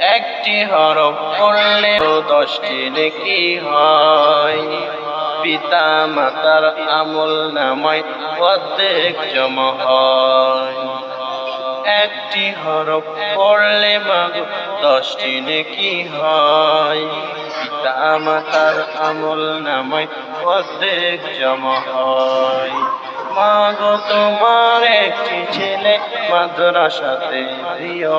একটি হরফ পড়লে দশটি নেকি হয়। পিতা মাতার আমল নামায় অর্ধেক জমা হয়। একটি হরফ পড়লে মাগো দশটি নেকি হয়। পিতা মাতার আমল নামায় অর্ধেক জমা হয়। মাগো তোমার একটি ছেলে মাদ্রাসাতে দিও।